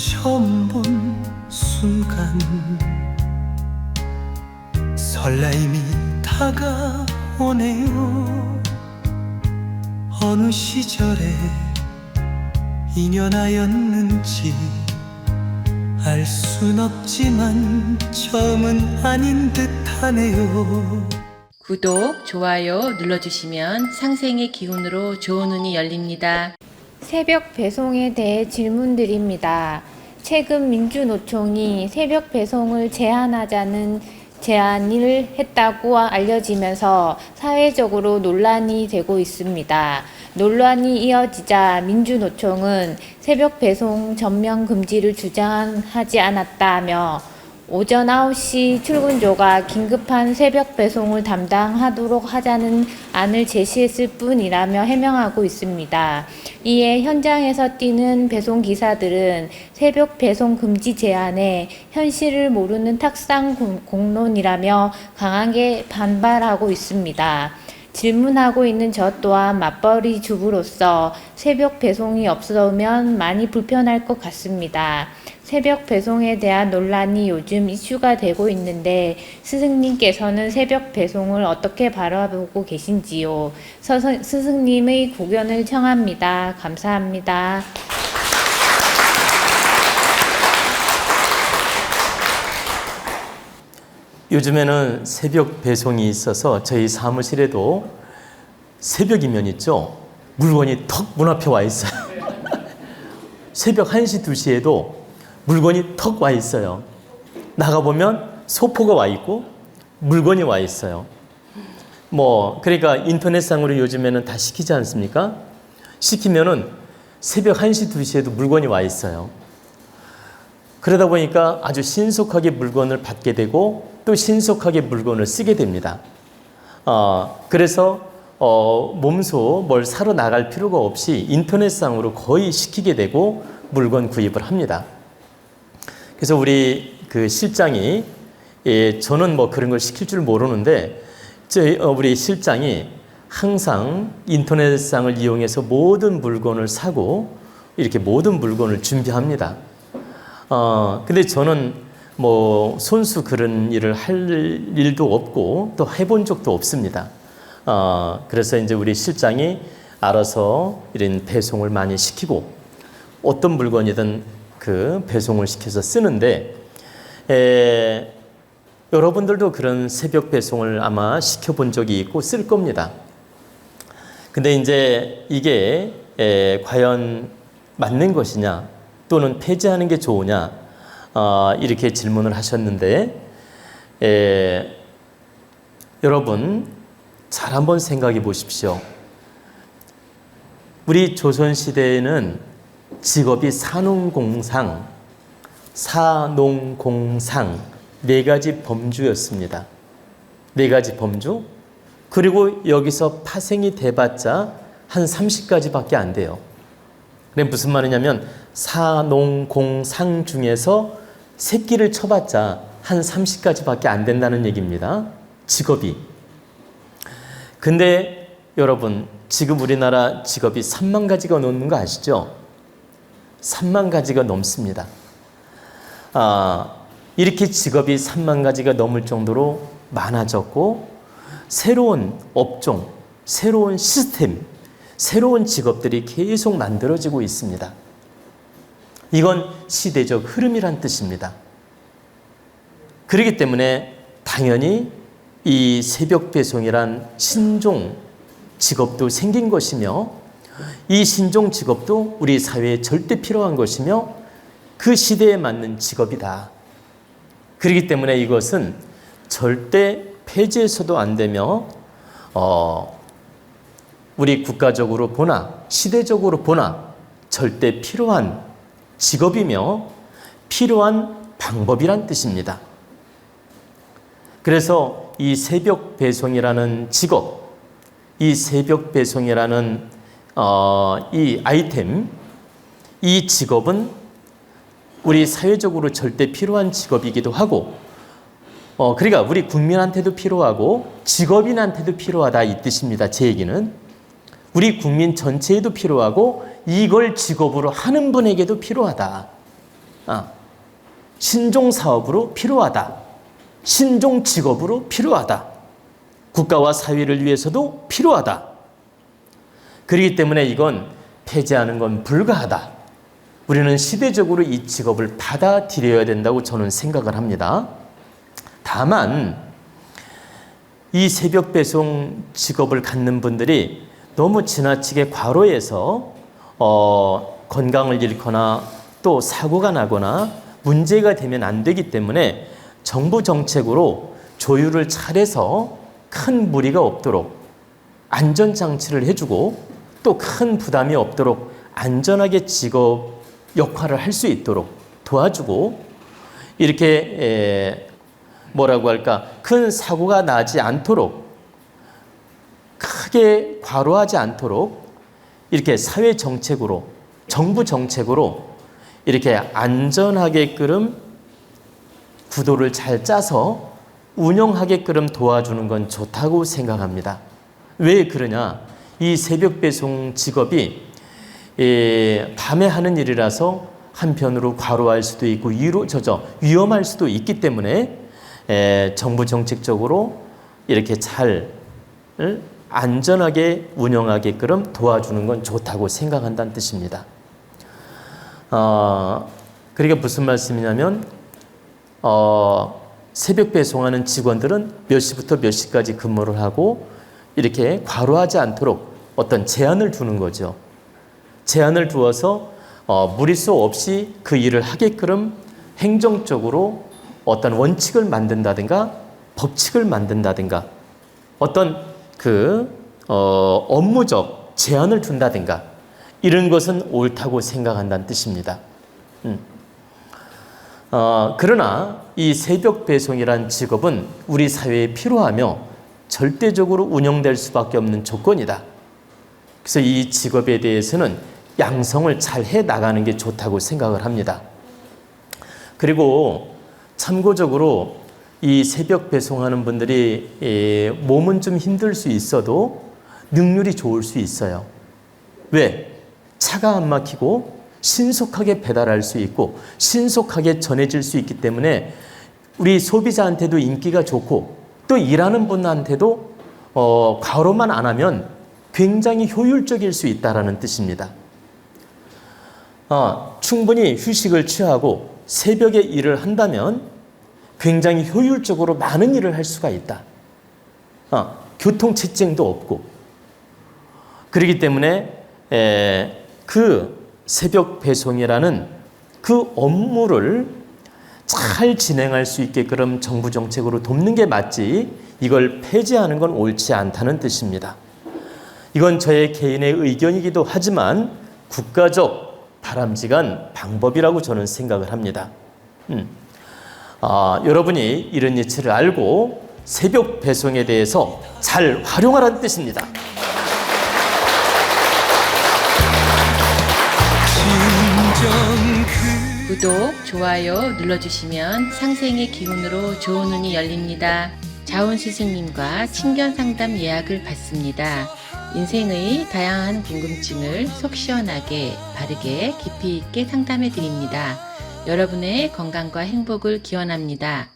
처음 본 순간 설레임이 다가오네요 어느 시절에 인연하였는지 알 순 없지만 처음은 아닌 듯하네요 구독, 좋아요 눌러주시면 상생의 기운으로 좋은 운이 열립니다. 새벽 배송에 대해 질문드립니다. 최근 민주노총이 새벽 배송을 제한하자는 제안을 했다고 알려지면서 사회적으로 논란이 되고 있습니다. 논란이 이어지자 민주노총은 새벽 배송 전면 금지를 주장하지 않았다며 오전 9시 출근조가 긴급한 새벽 배송을 담당하도록 하자는 안을 제시했을 뿐이라며 해명하고 있습니다. 이에 현장에서 뛰는 배송 기사들은 새벽 배송 금지 제안에 현실을 모르는 탁상 공- 공론이라며 강하게 반발하고 있습니다. 질문하고 있는 저 또한 맞벌이 주부로서 새벽 배송이 없어오면 많이 불편할 것 같습니다. 새벽 배송에 대한 논란이 요즘 이슈가 되고 있는데 스승님께서는 새벽 배송을 어떻게 바라보고 계신지요? 서서- 스승님의 고견을 청합니다. 감사합니다. 요즘에는 새벽 배송이 있어서 저희 사무실에도 새벽이면 있죠. 물건이 턱 문 앞에 와 있어요. 새벽 1시, 2시에도 물건이 턱 와 있어요. 나가보면 소포가 와 있고 물건이 와 있어요. 뭐, 그러니까 인터넷상으로 요즘에는 다 시키지 않습니까? 시키면은 새벽 1시, 2시에도 물건이 와 있어요. 그러다 보니까 아주 신속하게 물건을 받게 되고 또 신속하게 물건을 쓰게 됩니다. 어, 그래서 어, 몸소 뭘 사러 나갈 필요가 없이 인터넷상으로 거의 시키게 되고 물건 구입을 합니다. 그래서 우리 그 실장이 예, 저는 뭐 그런 걸 시킬 줄 모르는데 저희 어, 우리 실장이 항상 인터넷상을 이용해서 모든 물건을 사고 이렇게 모든 물건을 준비합니다. 어, 근데 저는 뭐 손수 그런 일을 할 일도 없고 또 해본 적도 없습니다. 어, 그래서 이제 우리 실장이 알아서 이런 배송을 많이 시키고 어떤 물건이든 그 배송을 시켜서 쓰는데 에, 여러분들도 그런 새벽 배송을 아마 시켜본 적이 있고 쓸 겁니다. 근데 이제 이게 에, 과연 맞는 것이냐 또는 폐지하는 게 좋으냐 어, 이렇게 질문을 하셨는데 에, 여러분 잘 한번 생각해 보십시오. 우리 조선 시대에는 직업이 산농공상, 사농공상 네 가지 범주였습니다. 네 가지 범주. 그리고 여기서 파생이 돼봤자 한 30가지밖에 안 돼요. 그게 무슨 말이냐면 사농공상 중에서 새끼를 쳐봤자 한 30가지밖에 안 된다는 얘기입니다. 직업이. 근데 여러분 지금 우리나라 직업이 3만 가지가 넘는 거 아시죠? 3만 가지가 넘습니다. 아, 이렇게 직업이 3만 가지가 넘을 정도로 많아졌고 새로운 업종, 새로운 시스템, 새로운 직업들이 계속 만들어지고 있습니다. 이건 시대적 흐름이란 뜻입니다. 그렇기 때문에 당연히 이 새벽 배송이란 신종 직업도 생긴 것이며 이 신종 직업도 우리 사회에 절대 필요한 것이며 그 시대에 맞는 직업이다. 그렇기 때문에 이것은 절대 폐지해서도 안 되며 어, 우리 국가적으로 보나 시대적으로 보나 절대 필요한 직업이며 필요한 방법이란 뜻입니다. 그래서 이 새벽 배송이라는 직업, 이 새벽 배송이라는 어, 이 아이템, 이 직업은 우리 사회적으로 절대 필요한 직업이기도 하고, 어, 그러니까 우리 국민한테도 필요하고 직업인한테도 필요하다 이 뜻입니다. 제 얘기는 우리 국민 전체에도 필요하고 이걸 직업으로 하는 분에게도 필요하다. 아, 신종 사업으로 필요하다. 신종 직업으로 필요하다. 국가와 사회를 위해서도 필요하다. 그렇기 때문에 이건 폐지하는 건 불가하다. 우리는 시대적으로 이 직업을 받아들여야 된다고 저는 생각을 합니다. 다만 이 새벽 배송 직업을 갖는 분들이 너무 지나치게 과로해서 어, 건강을 잃거나 또 사고가 나거나 문제가 되면 안 되기 때문에 정부 정책으로 조율을 잘해서 큰 무리가 없도록 안전 장치를 해주고 또 큰 부담이 없도록 안전하게 직업 역할을 할 수 있도록 도와주고 이렇게 에, 뭐라고 할까 큰 사고가 나지 않도록 크게 과로하지 않도록 이렇게 사회 정책으로 정부 정책으로 이렇게 안전하게끔 구도를 잘 짜서 운영하게끔 도와주는 건 좋다고 생각합니다. 왜 그러냐? 이 새벽 배송 직업이 예, 밤에 하는 일이라서 한편으로 과로할 수도 있고 위로 저저 위험할 수도 있기 때문에 에, 정부 정책적으로 이렇게 잘을 안전하게 운영하게끔 도와주는 건 좋다고 생각한다는 뜻입니다. 어, 그러니까 무슨 말씀이냐면 어, 새벽 배송하는 직원들은 몇 시부터 몇 시까지 근무를 하고 이렇게 과로하지 않도록 어떤 제한을 두는 거죠. 제한을 두어서 어, 무리수 없이 그 일을 하게끔 행정적으로 어떤 원칙을 만든다든가 법칙을 만든다든가 어떤 그 어, 업무적 제한을 둔다든가 이런 것은 옳다고 생각한다는 뜻입니다. 음. 어, 그러나 이 새벽 배송이란 직업은 우리 사회에 필요하며 절대적으로 운영될 수밖에 없는 조건이다. 그래서 이 직업에 대해서는 양성을 잘 해 나가는 게 좋다고 생각을 합니다. 그리고 참고적으로 이 새벽 배송하는 분들이 예, 몸은 좀 힘들 수 있어도 능률이 좋을 수 있어요. 왜? 차가 안 막히고 신속하게 배달할 수 있고 신속하게 전해질 수 있기 때문에 우리 소비자한테도 인기가 좋고 또 일하는 분한테도 어, 과로만 안 하면 굉장히 효율적일 수 있다라는 뜻입니다. 어, 충분히 휴식을 취하고 새벽에 일을 한다면 굉장히 효율적으로 많은 일을 할 수가 있다. 어, 교통 체증도 없고 그렇기 때문에 에, 그 새벽 배송이라는 그 업무를 잘 진행할 수 있게끔 정부 정책으로 돕는 게 맞지 이걸 폐지하는 건 옳지 않다는 뜻입니다. 이건 저의 개인의 의견이기도 하지만 국가적 바람직한 방법이라고 저는 생각을 합니다. 음. 아, 여러분이 이런 이치를 알고 새벽 배송에 대해서 잘 활용하라는 뜻입니다. 구독, 좋아요 눌러주시면 상생의 기운으로 좋은 운이 열립니다. 자운 스승님과 친견 상담 예약을 받습니다. 인생의 다양한 궁금증을 속 시원하게, 바르게, 깊이 있게 상담해 드립니다. 여러분의 건강과 행복을 기원합니다.